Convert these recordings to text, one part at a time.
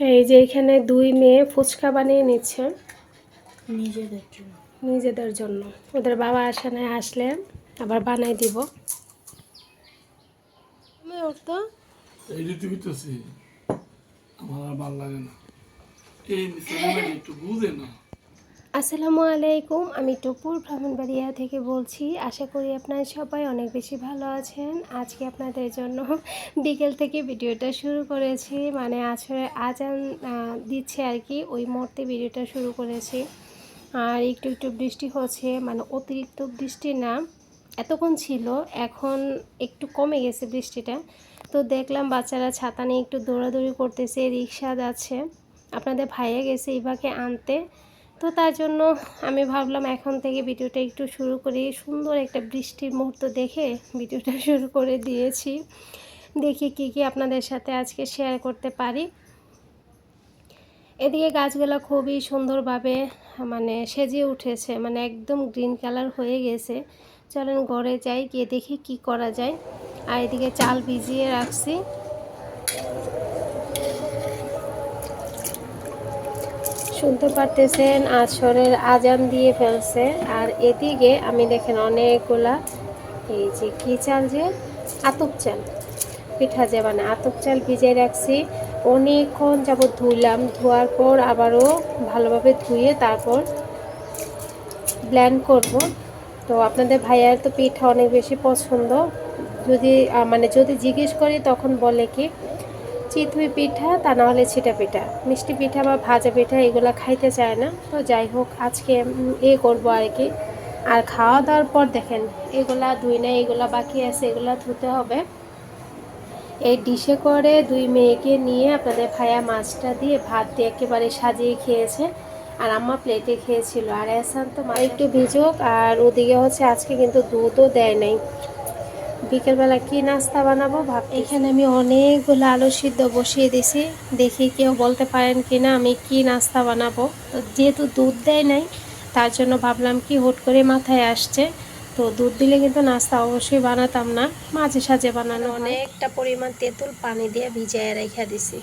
এই যে এখানে দুই মেয়ে ফুচকা বানিয়ে নিচ্ছে। নিজেদের জন্য। নিজেদের জন্য। ওদের বাবা আসে না আসলে আবার বানাই দিব। তুমি ওর তো এই ঋতু হইতেছি আমার আর ভালো লাগে না। এই একটু বুঝে না আসসালামু আলাইকুম, আমি টপুর ভ্রমণবাড়িয়া থেকে বলছি। আশা করি আপনারা সবাই অনেক বেশি ভালো আছেন। আজকে আপনাদের জন্য বিকেল থেকে ভিডিওটা শুরু করেছি। মানে আসলে আজান দিচ্ছে আর কি, ওই মুহূর্তে ভিডিওটা শুরু করেছি। আর একটু একটু বৃষ্টি হচ্ছে মানে অতিরিক্ত বৃষ্টি না, এতক্ষণ ছিল, এখন একটু কমে গেছে বৃষ্টিটা। তো দেখলাম বাচ্চারা ছাতা নিয়ে একটু দৌড়াদৌড়ি করতেছে, রিক্সা যাচ্ছে। আপনাদের ভাইয়া গেছে ইভাকে আনতে। তো তার জন্য আমি ভাবলাম এখন থেকে ভিডিওটা একটু শুরু করি। সুন্দর একটা বৃষ্টির মুহূর্ত দেখে ভিডিওটা শুরু করে দিয়েছি। দেখি কি কি আপনাদের সাথে আজকে শেয়ার করতে পারি। এদিকে গাছগুলো খুবই সুন্দরভাবে মানে সেজে উঠেছে মানে একদম গ্রিন কালার হয়ে গেছে। চলেন ঘরে যাই, গিয়ে দেখি কি করা যায়। আর এদিকে চাল ভিজিয়ে রাখছি। শুনতে পারতেছেন, আসরের আজান দিয়ে ফেলছে। আর এদিকে আমি দেখেন অনেকগুলা এই যে কি চাল যে? আতপ চাল, পিঠা যে মানে আতপ চাল ভিজিয়ে রাখছি। অনেকক্ষণ যাবত ধুইলাম। ধোয়ার পর আবারও ভালোভাবে ধুয়ে তারপর ব্ল্যান্ড করব। তো আপনাদের ভাইয়ার তো পিঠা অনেক বেশি পছন্দ। যদি মানে যদি জিজ্ঞেস করি তখন বলে কি চিতই পিঠা, তা না হলে ছিটা পিঠা। মিষ্টি পিঠা বা ভাজা পিঠা এগুলো খাইতে চায় না। তো যাই হোক, আজকে এ করব আর কি। আর খাওয়া দাওয়ার পর দেখেন, এগুলা ধুই না এগুলা বাকি আছে, এগুলা ধুতে হবে। এই ডিশে করে দুই মেয়েকে নিয়ে আপনাদের ভাইয়া মাছটা দিয়ে ভাত দিয়ে একেবারে সাজিয়ে খেয়েছে। আর আমার প্লেটে খেয়েছিল। আর এসান তো মা একটু ভিজুক, আর ওদিকে হচ্ছে আজকে কিন্তু দুধও দেয় নাই। বিকেলবেলা কি নাস্তা বানাবো ভাব এখানে আমি অনেকগুলো আলু সিদ্ধ বসিয়ে দিছি। দেখি কেউ বলতে পারেন কি না আমি কি নাস্তা বানাবো। তো যেহেতু দুধ দেয় নাই তার জন্য ভাবলাম কি হুট করে মাথায় আসছে। তো দুধ দিলে কিন্তু নাস্তা অবশ্যই বানাতাম না। মাঝে সাঝে বানানো অনেকটা পরিমাণ তেঁতুল পানি দিয়ে ভিজিয়ে রেখে দিছি।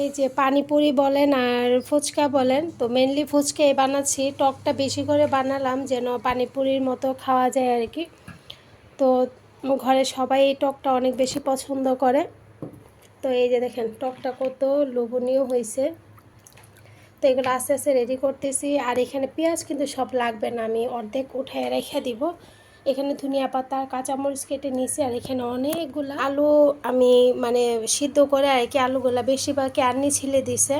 এই যে পানিপুরি বলেন আর ফুচকা বলেন তো মেনলি ফুচকাই বানাচ্ছি। টকটা বেশি করে বানালাম যেন পানিপুরির মতো খাওয়া যায় আর কি। তো ঘরে সবাই এই টকটা অনেক বেশি পছন্দ করে। তো এই যে দেখেন, টকটা কত লোভনীয় হয়েছে। তো এগুলো আস্তে আস্তে রেডি করতেছি। আর এখানে পেঁয়াজ কিন্তু সব লাগবে না, আমি অর্ধেক উঠায় রেখে দিব। এখানে ধনিয়া পাতা, কাঁচামরিচ কেটে নিয়েছি, আর এখানে অনেকগুলো আলু আমি মানে সিদ্ধ করে আর কি আলুগুলো বেশিরভাগই আর্নি ছিলে দিছে।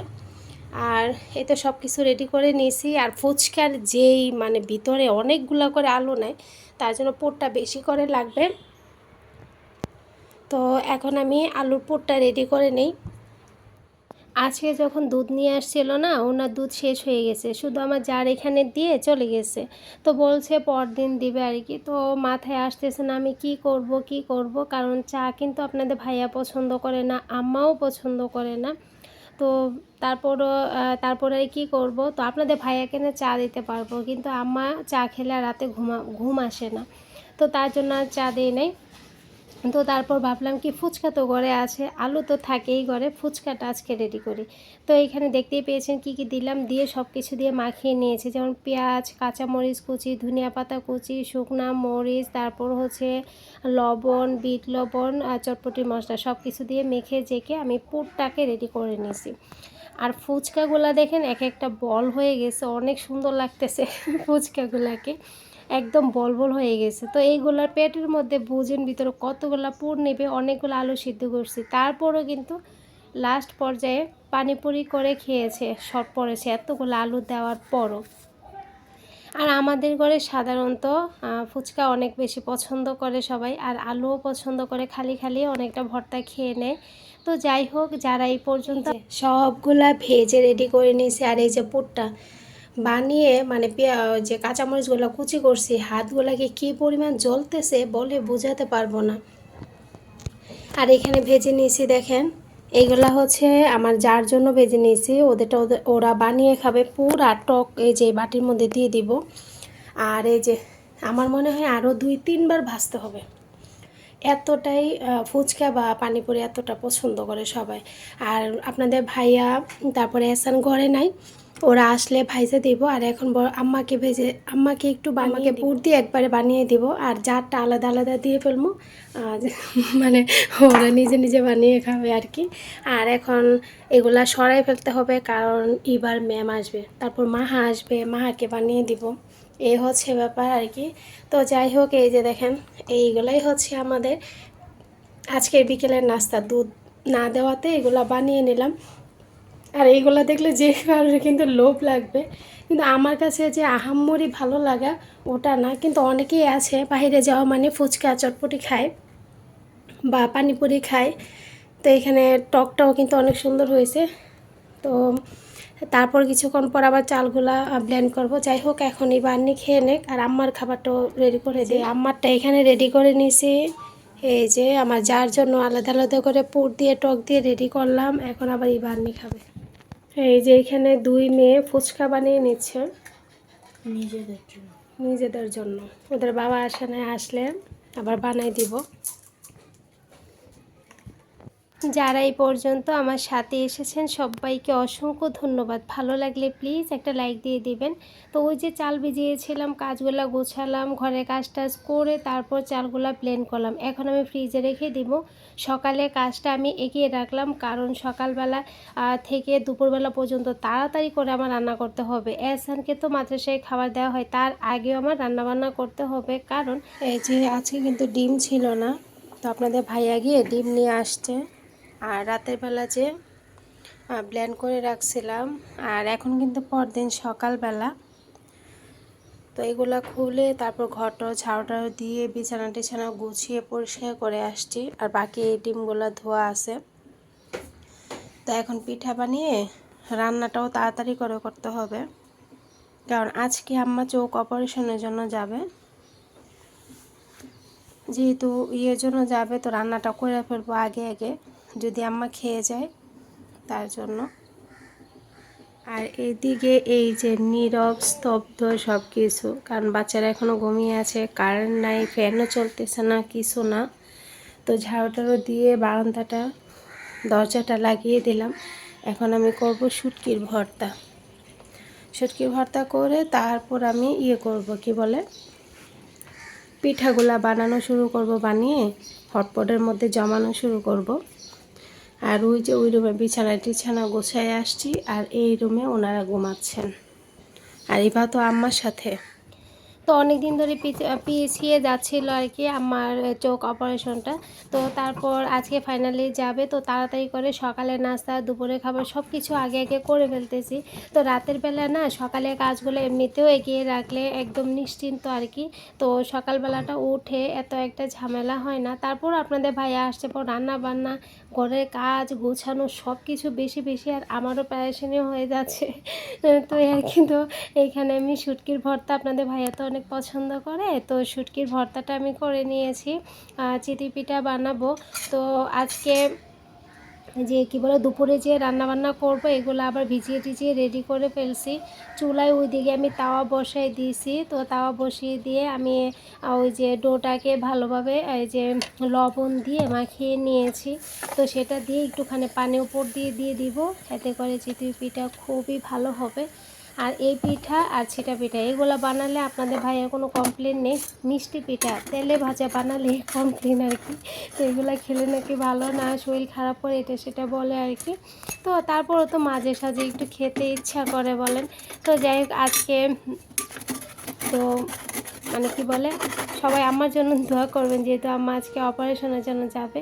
আর এই তো সব কিছু রেডি করে নিয়েছি। আর ফুচকার যেই মানে ভিতরে অনেকগুলো করে আলু নেয় তার জন্য পোটটা বেশি করে লাগবে। তো এখন আমি আলুর পোটটা রেডি করে নেই। আজকে যখন দুধ নিয়ে আসছিল না, ওনার দুধ শেষ হয়ে গেছে। শুধু আমার যার এখানে দিয়ে চলে গেছে। তো বলছে পরদিন দিবে আর কি। তো মাথায় আসতেছে না, আমি কি করব কি করব? কারণ চা কিন্তু আপনাদের ভাইয়া পছন্দ করে না, আম্মাও পছন্দ করে না। তো তারপরও তারপরে কি করব? তো আপনাদের ভাইয়াকে না চা দিতে পারব, কিন্তু আম্মা চা খেলে রাতে ঘুমা, ঘুম আসে না। তো তার জন্য আর চা দিই নাই। তো তারপর ভাবলাম কি ফুচকা তো ঘরে আছে, আলু তো থাকেই ঘরে, ফুচকাটা আজকে রেডি করি। তো এখানে দেখতেই পেয়েছেন কি কি দিলাম, দিয়ে সব কিছু দিয়ে মাখিয়ে নিয়েছি, যেমন পেঁয়াজ, কাঁচামরিচ কুচি, ধনিয়া পাতা কুচি, শুকনা মরিচ, তারপর হচ্ছে লবণ, বিট লবণ আর চটপটি মশলা সব কিছু দিয়ে মেখে জেকে আমি পুরটাকে রেডি করে নিয়েছি। আর ফুচকাগুলা দেখেন এক একটা বল হয়ে গেছে, অনেক সুন্দর লাগতেছে ফুচকাগুলাকে। একদম বল বল হয়ে গেছে। তো এইগুলার পেটের মধ্যে বুঝেন ভিতরে কতগুলা পুর নেবে, অনেকগুলো আলু সিদ্ধ করছি। তারপরও কিন্তু লাস্ট পর্যায়ে পানিপুরি করে খেয়েছে শর্ট পড়েছে এতগুলো আলু দেওয়ার পরও। আর আমাদের ঘরে সাধারণত ফুচকা অনেক বেশি পছন্দ করে সবাই, আর আলুও পছন্দ করে, খালি খালি অনেকটা ভর্তা খেয়ে নেয়। তো যাই হোক, যারা এই পর্যন্ত সবগুলা ভেজে রেডি করে নিয়েছে, আর এই যে পুরটা বানিয়ে মানে যে কাঁচামরিচগুলো কুচি করছি, হাতগুলাকে কি পরিমাণ জ্বলতেছে বলে বোঝাতে পারব না। আর এখানে ভেজে নিয়েছি দেখেন, এইগুলা হচ্ছে আমার যার জন্য ভেজে নিয়েছি, ওদেরটা ওদের ওরা বানিয়ে খাবে পুরা টক এই যে বাটির মধ্যে দিয়ে দিব। আর এই যে আমার মনে হয় আরও দুই তিনবার ভাজতে হবে। এতটাই ফুচকা বা পানিপুরি এতটা পছন্দ করে সবাই। আর আপনাদের ভাইয়া, তারপরে এসান ঘরে নাই ওরা আসলে ভাইজে দিব আর এখন বড় আম্মাকে ভেজে আম্মাকে একটু আমাকে পুর দিয়ে একবারে বানিয়ে দিব আর যারটা আলাদা আলাদা দিয়ে ফেলব মানে ওরা নিজে নিজে বানিয়ে খাবে আর কি। আর এখন এগুলা সরাই ফেলতে হবে কারণ এবার ম্যাম আসবে তারপর মাহা আসবে মাহাকে বানিয়ে দিব। এই হচ্ছে ব্যাপার আর কি। তো যাই হোক এই যে দেখেন এইগুলাই হচ্ছে আমাদের আজকের বিকেলের নাস্তা। দুধ না দেওয়াতে এগুলা বানিয়ে নিলাম। আর এইগুলো দেখলে যে কারোর কিন্তু লোভ লাগবে। কিন্তু আমার কাছে যে আহাম্মরি ভালো লাগা ওটা না। কিন্তু অনেকেই আছে বাইরে যাওয়া মানে ফুচকা চটপটি খায় বা পানিপুরি খায়। তো এখানে টকটাও কিন্তু অনেক সুন্দর হয়েছে। তো তারপর কিছুক্ষণ পর আবার চালগুলা ব্লেন্ড করব। যাই হোক এখন এই বান্নি খেয়ে নেক আর আম্মার খাবারটাও রেডি করে দিই। আম্মারটা এখানে রেডি করে নিয়েছি এই যে আমার যার জন্য আলাদা আলাদা করে পুর দিয়ে টক দিয়ে রেডি করলাম। এখন আবার এই বান্নি খাবে। এই যে এখানে দুই মেয়ে ফুচকা বানিয়ে নিচ্ছে। নিজেদের জন্য। নিজেদের জন্য। ওদের বাবা আসে না আসলে আবার বানাই দিব। যারা এই পর্যন্ত আমার সাথে এসেছেন, সবাইকে অসংখ্য ধন্যবাদ। ভালো লাগলে প্লিজ একটা লাইক দিয়ে দিবেন। তো ওই যে চাল ভিজিয়েছিলাম, কাজগুলো গোছালাম ঘরে কাজ টাজ করে তারপর চালগুলো প্লেন করলাম। এখন আমি ফ্রিজে রেখে দিব। সকালে কাজটা আমি এগিয়ে রাখলাম, কারণ সকালবেলা থেকে দুপুরবেলা পর্যন্ত তাড়াতাড়ি করে আমার রান্না করতে হবে। এসানকে তো মাদ্রাসায় খাবার দেওয়া হয়, তার আগেও আমার রান্নাবান্না করতে হবে, কারণ এই যে আজকে কিন্তু ডিম ছিল না, তো আপনাদের ভাইয়া গিয়ে ডিম নিয়ে আসছে। আর রাতের বেলা যে ব্ল্যান্ড করে রাখছিলাম, আর এখন কিন্তু পরদিন সকালবেলা। তো এগুলা খুলে তারপর ঘরটা ঝাড়ুটা দিয়ে বিছানা টিছানা গুছিয়ে পরিষ্কার করে আসছি, আর বাকি এই ডিমগুলো ধোয়া আছে। তো এখন পিঠা বানিয়ে রান্নাটাও তাড়াতাড়ি করে করতে হবে, কারণ আজকে আম্মা চোখ অপারেশনের জন্য যাবে। যেহেতু ইয়ের জন্য যাবে, তো রান্নাটা করে ফেলব আগে আগে। যদি আম্মা খেয়ে যায় তার জন্য। আর এদিকে এই যে নীরব, স্তব্ধ সব কিছু কারণ বাচ্চারা এখনও ঘুমিয়ে আছে কারেন্ট নাই ফ্যানও চলতেছে না, কিছু না। তো ঝাড়ুটারও দিয়ে বারান্দাটা, দরজাটা লাগিয়ে দিলাম। এখন আমি করব শুটকির ভর্তা। শুটকির ভর্তা করে তারপর আমি ইয়ে করব, কি বলে? পিঠাগুলা বানানো শুরু করব, বানিয়ে হটপটের মধ্যে জমানো শুরু করব। আর ওই যে ওই রুমে বিছানা টিছানা গোছায় আসছি আর এই রুমে ওনারা ঘুমাচ্ছেন। আর এবার তো আম্মার সাথে। তো অনেক দিন ধরে পিছ- পিছিয়ে যাচ্ছিল আর কি আমার চোখ অপারেশনটা তো তারপর আজকে ফাইনালি যাবে, তো তাড়াতাড়ি করে সকালে নাস্তা দুপুরে খাবার সব কিছু আগে আগে করে ফেলতেছি। তো রাতের বেলা না সকালে কাজগুলো এমনিতেও এগিয়ে রাখলে একদম নিশ্চিন্ত আর কি। তো সকালবেলাটা উঠে এত একটা ঝামেলা হয় না। তারপর আপনাদের ভাইয়া আসছে পর রান্না বান্না ঘরের কাজ, গোছানো সব কিছু বেশি বেশি আর আমারও প্যারেশানি হয়ে যাচ্ছে। তো আর কিন্তু এইখানে আমি শুটকির ভর্তা আপনাদের ভাইয়া তো অনেক পছন্দ করে। তো শুটকির ভর্তাটা আমি করে নিয়েছি। আহ, চিতি পিঠা বানাবো। তো আজকে যে কি বলে দুপুরে যে রান্না বান্না করব এগুলো আবার ভিজিয়ে টিজিয়ে রেডি করে ফেলছি। চুলায় ওইদিকে আমি তাওয়া বসাই দিয়েছি। তো তাওয়া বসিয়ে দিয়ে আমি ওই যে ডোটাকে ভালোভাবে এই যে লবণ দিয়ে মাখিয়ে নিয়েছি। তো সেটা দিয়ে একটুখানি পানি উপর দিয়ে দিয়ে দিব। এতে করে চিতই পিঠা খুবই ভালো হবে। আর এই পিঠা আর ছিটা পিঠা, এগুলো বানালে আপনাদের ভাইয়ের কোনো কমপ্লেন নেই। মিষ্টি পিঠা, তেলে ভাজা বানালে কমপ্লেন আর কি। তো এগুলো খেলে নাকি ভালো না, শরীর খারাপ করে, এটা সেটা বলে আর কি। তো তারপরও তো মাঝে সাঝে একটু খেতে ইচ্ছা করে বলেন। তো যাই হোক, আজকে তো মানে কি বলে, সবাই আমার জন্য দোয়া করবেন যেহেতু আম্মা আজকে অপারেশনের জন্য যাবে।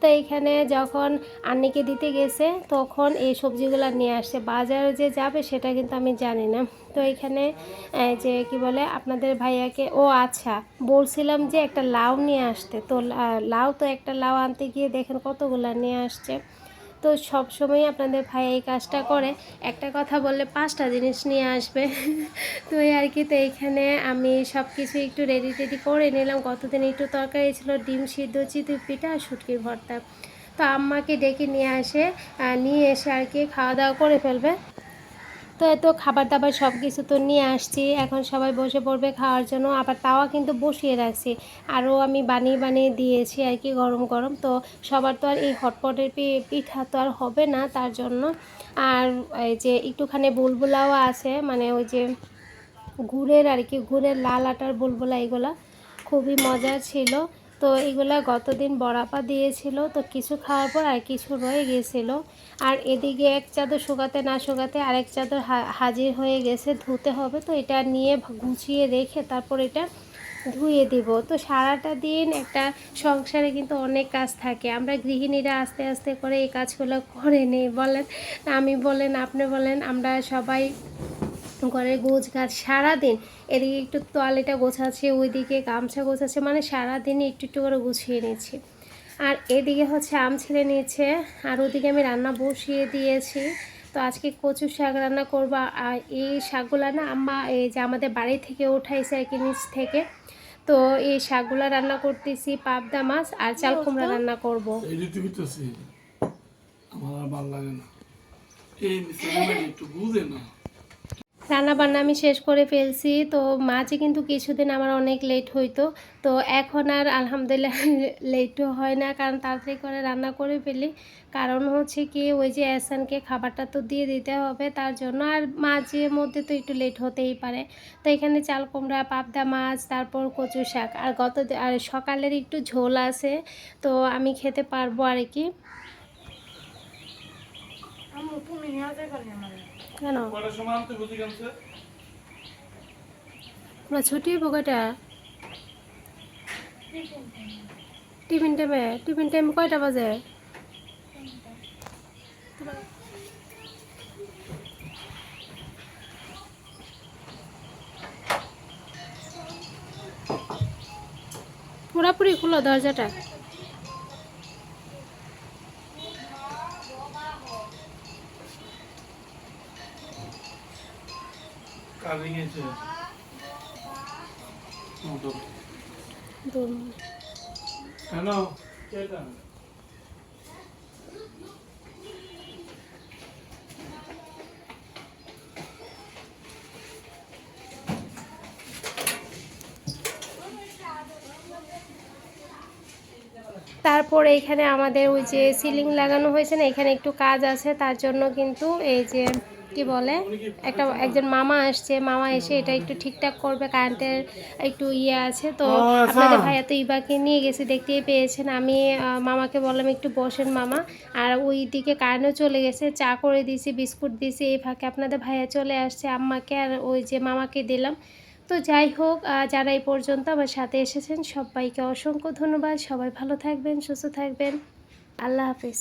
তো এইখানে যখন আন্নিকে দিতে গেছে, তখন এই সবজিগুলো নিয়ে আসছে। বাজারে যে যাবে সেটা কিন্তু আমি জানি না। তো এখানে এই যে কি বলে, আপনাদের ভাইয়াকে, ও আচ্ছা বলছিলাম যে একটা লাউ নিয়ে আসতে। তো লাউ তো একটা লাউ আনতে গিয়ে দেখেন কতগুলো নিয়ে আসছে। তো সব সময় আপনাদের ভাই এই কাজটা করে। একটা কথা বললে পাঁচটা জিনিস নিয়ে আসবে। তো এই আর কি, তো এইখানে আমি সব কিছু একটু রেডি টেডি করে নিলাম। কতদিন একটু তরকারি ছিল, ডিম সিদ্ধ চিতু পিঠা আর শুটকির ভর্তা। তো আম্মাকে ডেকে নিয়ে আসে নিয়ে এসে আর কি খাওয়া দাওয়া করে ফেলবে। তো এত খাবার দাবার সব কিছু তো নিয়ে আসছি। এখন সবাই বসে পড়বে খাওয়ার জন্য। আবার তাওয়া কিন্তু বসিয়ে রাখছি। আরও আমি বানিয়ে বানিয়ে দিয়েছি আর কি গরম গরম। তো সবার তো আর এই হটপটের পিঠা তো আর হবে না তার জন্য। আর এই যে একটুখানি বুলবুলাও আছে মানে ওই যে গুড়ের আর কি, গুড়ের লাল আটার বুলবুলা এগুলা। খুবই মজা ছিল। তো এগুলা গতদিন বড়াপা দিয়েছিল, তো কিছু খাওয়ার পর আর কিছু রয়ে গিয়েছিল আর এদিকে এক চাদর শুকাতে না শুকাতে আরেক চাদর হাজির হয়ে গেছে, ধুতে হবে তো এটা নিয়ে গুছিয়ে রেখে তারপর এটা ধুয়ে দিব। তো সারাটা দিন একটা সংসারে কিন্তু অনেক কাজ থাকে। আমরা গৃহিণীরা আস্তে আস্তে করে এই কাজগুলো করে নেই, বলেন। আমি বলেন, আপনি বলেন, আমরা সবাই ঘরের গোছ গাছ সারাদিন এদিকে একটু তোয়ালেটা গোছাচ্ছে ওইদিকে গামছা গোছাচ্ছে মানে সারাদিনই একটু একটু করে গুছিয়ে নিচ্ছি। আর এদিকে হচ্ছে আম ছেড়ে নিয়েছে আর ওদিকে আমি রান্না বসিয়ে দিয়েছি। তো আজকে কচু শাক রান্না করব আর এই শাকগুলো না আম্মা এই যে আমাদের বাড়ি থেকে উঠাইছে আর কি নিচ থেকে তো এই শাকগুলো রান্না করতেছি পাবদা মাছ আর চাল কুমড়া রান্না করব। এই আমার ভালো লাগে না। এই একটু বুঝে না। রান্না বান্না আমি শেষ করে ফেলছি। তো মাঝে কিন্তু কিছুদিন আমার অনেক লেট হইতো। তো এখন আর আলহামদুলিল্লাহ লেটও হয় না, কারণ তাড়াতাড়ি করে রান্না করে ফেলি। কারণ হচ্ছে কি, ওই যে অ্যাসানকে খাবারটা তো দিয়ে দিতে হবে, তার জন্য আর মাঝে মধ্যে তো একটু লেট হতেই পারে। তো এখানে চাল কুমড়া, পাবদা মাছ, তারপর কচু শাক। আর গত আর সকালের একটু ঝোল আছে, তো আমি খেতে পারব আর কি কেন? আমরা ছুটি কয়টা টিফিন টাইমে টিফিন টাইম কয়টা বাজে? পুরাপুরি খুলো দরজাটা। কাজে কেন কেটা তারপর এইখানে আমাদের ওই যে সিলিং লাগানো হয়েছে না এখানে একটু কাজ আছে তার জন্য কিন্তু এই যে কি বলে? একটা একজন মামা আসছে মামা এসে এটা একটু ঠিকঠাক করবে কারেন্টের একটু ইয়ে আছে তো আচ্ছা। আপনাদের ভাইয়া তো ইবাকে নিয়ে গেছে দেখতেই পেয়েছেন। আমি মামাকে বললাম একটু বসেন মামা। আর ওই দিকে কারেন্টও চলে গেছে চা করে দিয়েছি বিস্কুট দিয়েছি এই ফাঁকে আপনাদের ভাইয়া চলে আসছে আম্মাকে আর ওই যে মামাকে দিলাম। তো যাই হোক যারা এই পর্যন্ত আমার সাথে এসেছেন সবাইকে অসংখ্য ধন্যবাদ। সবাই ভালো থাকবেন সুস্থ থাকবেন। আল্লাহ হাফিজ।